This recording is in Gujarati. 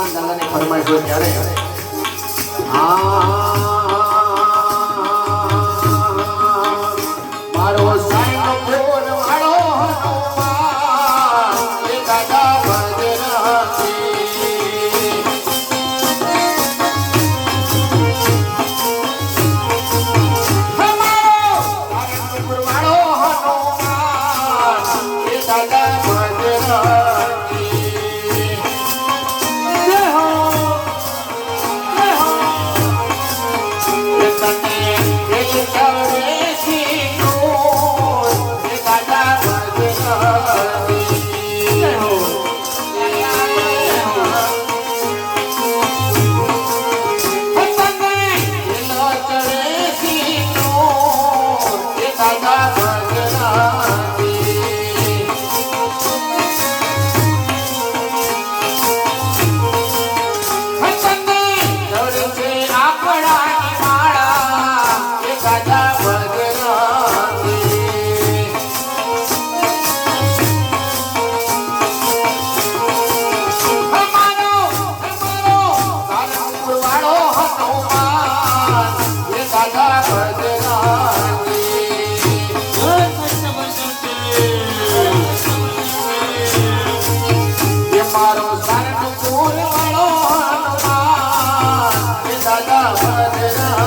હતો ત્યારે. આ મારો સાઈન બોર વાળો હનુમાન એ દાદા ભજરાતી દાદા મારો સારું પૂરવાળો હનુમાન. દાદા ભજરા